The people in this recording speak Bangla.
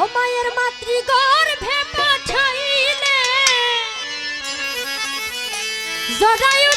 ও মায়ের মাতৃগর্ভে পাঠাইলে। জরায়ু